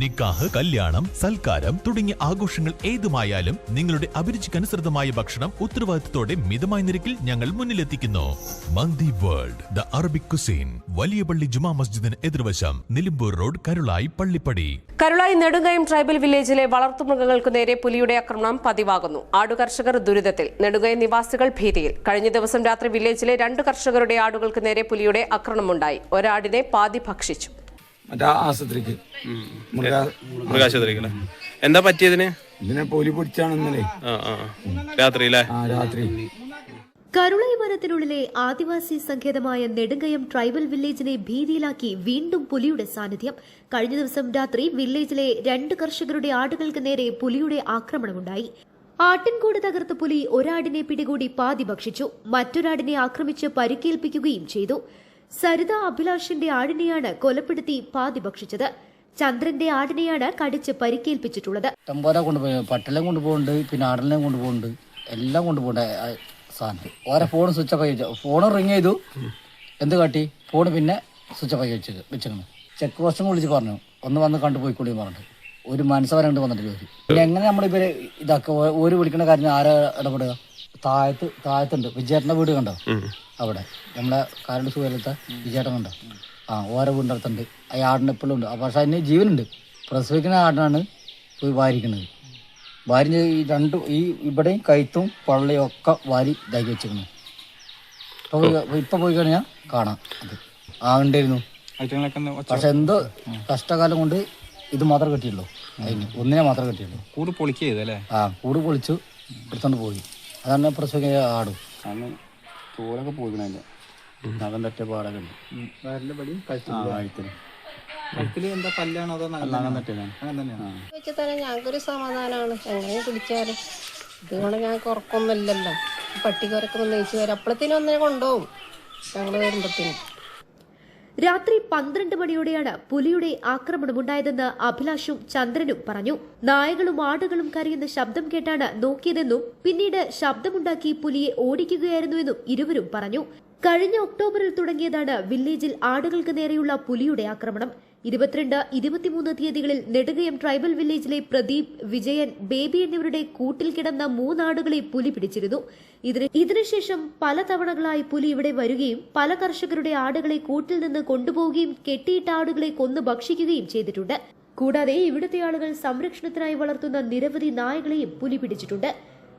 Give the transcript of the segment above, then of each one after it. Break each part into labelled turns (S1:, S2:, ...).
S1: നിക്കാഹ് കല്യാണം സൽക്കാരം തുടങ്ങിയ ആഘോഷങ്ങൾ ഏതുമായാലും നിങ്ങളുടെ അഭിരുചിക്കനുസൃതമായ ഭക്ഷണം ഉത്തരവാദിത്തത്തോടെ മിതമായ നിരക്കിൽ ഞങ്ങൾ മുന്നിലെത്തിക്കുന്നു. Mandi World the Arabic cuisine വലിയ പള്ളി ജുമാ മസ്ജിദിന് എതിർവശം നിലമ്പൂർ റോഡ് കരുളായി പള്ളിപ്പടി.
S2: കരുളായി നെടുങ്കയം ട്രൈബൽ വില്ലേജിലെ വളർത്തുമൃഗങ്ങൾക്ക് നേരെ പുലിയുടെ ആക്രമണം പതിവാകുന്നു. ആടുകർഷകർ ദുരിതത്തിൽ. നെടുങ്കയം നിവാസികൾ ഭീതിയിൽ. കഴിഞ്ഞ ദിവസം രാത്രി വില്ലേജിലെ രണ്ട് കർഷകരുടെ ആടുകൾക്ക് നേരെ പുലിയുടെ ആക്രമണമുണ്ടായി. ഒരാടിനെ പാതി ഭക്ഷിച്ചു.
S3: മറ്റേ ആശുപത്രിക്ക്.
S4: മൃഗാശുപത്രിക്ക് എന്താ പറ്റിയതിന്
S3: ഇതിനെ? പോലി പിടിച്ചാണ് ഇന്നലെ.
S4: ആ ആ. രാത്രി അല്ലേ?
S3: ആ രാത്രി.
S5: കരുളൈ വനത്തിനുള്ളിലെ ആദിവാസി സങ്കേതമായ നെടുങ്കയം ട്രൈബൽ വില്ലേജിനെ ഭീതിയിലാക്കി വീണ്ടും പുലിയുടെ സാന്നിധ്യം. കഴിഞ്ഞ ദിവസം രാത്രി വില്ലേജിലെ രണ്ട് കർഷകരുടെ ആടുകൾക്ക് നേരെ പുലിയുടെ ആക്രമണമുണ്ടായി. ആട്ടിൻകൂട് തകർത്ത പുലി ഒരാടിനെ പിടികൂടി പാതി ഭക്ഷിച്ചു. മറ്റൊരാടിനെ ആക്രമിച്ച് പരിക്കേൽപ്പിക്കുകയും ചെയ്തു. സരിത അഭിലാഷിന്റെ ആടിനെയാണ് കൊലപ്പെടുത്തി പാതി ഭക്ഷിച്ചത് ചന്ദ്രന്റെ ആടിനെയാണ് കടിച്ച് പരിക്കേൽപ്പിച്ചിട്ടുള്ളത്.
S6: ഇഷ്ടംപോലെ കൊണ്ടുപോയി പട്ടിലെയും കൊണ്ടുപോകുന്നുണ്ട് പിന്നെ ആടലിനെ കൊണ്ടുപോകുന്നുണ്ട് എല്ലാം കൊണ്ടുപോകണ്ട സാധനം. ഓരോ ഫോൺ സ്വിച്ച് ഓഫ് വെച്ചു. ഫോൺ റിങ് ചെയ്തു. എന്ത് കാട്ടി? ഫോൺ പിന്നെ സ്വിച്ച് ഓഫ് വെച്ചത് വെച്ചിരുന്നു. ചെക്ക് പോസ്റ്റും വിളിച്ച് പറഞ്ഞു. ഒന്ന് വന്ന് കണ്ടുപോയിക്കൊള്ളി പറഞ്ഞിട്ട്. ഒരു മനസ്സവരെ കണ്ട് വന്നിട്ടില്ല ഒരു പിന്നെ എങ്ങനെ നമ്മളിപ്പോ ഇതാക്കുക? ഒരു വിളിക്കുന്ന കാര്യം ആരാ ഇടപെടുക? താഴത്ത് താഴത്തുണ്ട്. വിജയേട്ടന്റെ വീട് കണ്ടോ? അവിടെ. നമ്മളെ കാരണ സുഖത്തെ വിജയേട്ടൻ കണ്ടോ? ആ ഓരോ വീടിനടുത്തുണ്ട്. അടുത്തുണ്ട് ആ ആടിന് എപ്പോഴും ഉണ്ട്. പക്ഷെ അതിന് ജീവനുണ്ട്. പ്രസവിക്കുന്ന ആടിനാണ് പോയി വാരിക്കുന്നത് വാരി ഈ രണ്ട് ഈ ഇവിടെയും കൈത്തും പള്ളയും ഒക്കെ വാരി ഇതാക്കി വെച്ചിരുന്നു ഇപ്പൊ പോയി- ഇപ്പൊ പോയി കഴിഞ്ഞാൽ കാണാം അത്. ആ ഉണ്ടായിരുന്നു പക്ഷെ എന്തോ കഷ്ടകാലം കൊണ്ട് ഇത് മാത്രമേ കിട്ടിയുള്ളൂ. അതിന് ഒന്നിനെ മാത്രമേ കിട്ടിയുള്ളൂ.
S7: കൂട് പൊളിക്കല്ലേ
S6: ആ കൂട് പൊളിച്ചു എടുത്തോണ്ട് പോയി. അതാണ് പ്രസവിക്കുന്ന ആടും.
S7: അന്ന് തോലൊക്കെ പോയിക്കണല്ലേ. നഖം തട്ടിയ പാടൊക്കെ ഉണ്ട്.
S8: ഞങ്ങൾക്കൊരു സമാധാനമാണ് എങ്ങനെ കുടിച്ചാലും? ഇതുകൊണ്ട് ഞങ്ങൾക്ക് ഉറക്കൊന്നുമില്ലല്ലോ പട്ടിക്കൊരക്കൊന്ന് നയിച്ചു വരും അപ്പോഴത്തേനും ഒന്നിനെ കൊണ്ടുപോകും. ഞങ്ങൾ വരുമ്പോഴത്തേനും
S5: രാത്രി പന്ത്രണ്ട് മണിയോടെയാണ് പുലിയുടെ ആക്രമണമുണ്ടായതെന്ന് അഭിലാഷും ചന്ദ്രനും പറഞ്ഞു. നായകളും ആടുകളും കരയുന്ന ശബ്ദം കേട്ടാണ് നോക്കിയതെന്നും പിന്നീട് ശബ്ദമുണ്ടാക്കി പുലിയെ ഓടിക്കുകയായിരുന്നുവെന്നും ഇരുവരും പറഞ്ഞു. കഴിഞ്ഞ ഒക്ടോബറിൽ തുടങ്ങിയതാണ് വില്ലേജിൽ ആടുകൾക്ക് നേരെയുള്ള പുലിയുടെ ആക്രമണം. ഇരുപത്തിരണ്ട് ഇരുപത്തിമൂന്ന് തീയതികളിൽ നെടുകയം ട്രൈബൽ വില്ലേജിലെ പ്രദീപ് വിജയൻ ബേബി എന്നിവരുടെ കൂട്ടിൽ കിടന്ന മൂന്നാടുകളെ പുലി പിടിച്ചിരുന്നു. ഇതിന് ഇതിനുശേഷം പല തവണകളായി പുലി ഇവിടെ വരികയും പല കർഷകരുടെ ആടുകളെ കൂട്ടിൽ നിന്ന് കൊണ്ടുപോവുകയും കെട്ടിയിട്ട ആടുകളെ കൊന്നു ഭക്ഷിക്കുകയും ചെയ്തിട്ടുണ്ട്. കൂടാതെ ഇവിടുത്തെ ആളുകൾ സംരക്ഷണത്തിനായി വളർത്തുന്ന നിരവധി നായകളെയും പുലി പിടിച്ചിട്ടുണ്ട്.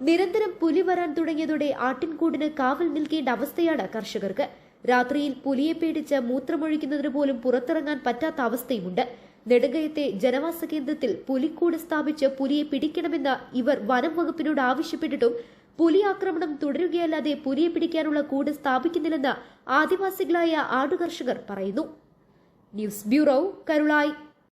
S5: നിരന്തരം പുലി വരാൻ തുടങ്ങിയതോടെ ആട്ടിൻകൂടിന് കാവൽ നിൽക്കേണ്ട അവസ്ഥയാണ് കർഷകർക്ക്. രാത്രിയിൽ പുലിയെ പേടിച്ച് മൂത്രമൊഴിക്കുന്നതിന് പോലും പുറത്തിറങ്ങാൻ പറ്റാത്ത അവസ്ഥയുമുണ്ട്. നെടുങ്കയത്തെ ജനവാസ കേന്ദ്രത്തിൽ പുലിക്കൂട് സ്ഥാപിച്ച് പുലിയെ പിടിക്കണമെന്ന് ഇവർ വനം വകുപ്പിനോട് ആവശ്യപ്പെട്ടിട്ടും പുലി ആക്രമണം തുടരുകയല്ലാതെ പുലിയെ പിടിക്കാനുള്ള കൂട് സ്ഥാപിക്കുന്നില്ലെന്ന് ആദിവാസികളായ ആടുകർഷകർ പറയുന്നു. News bureau Karulai.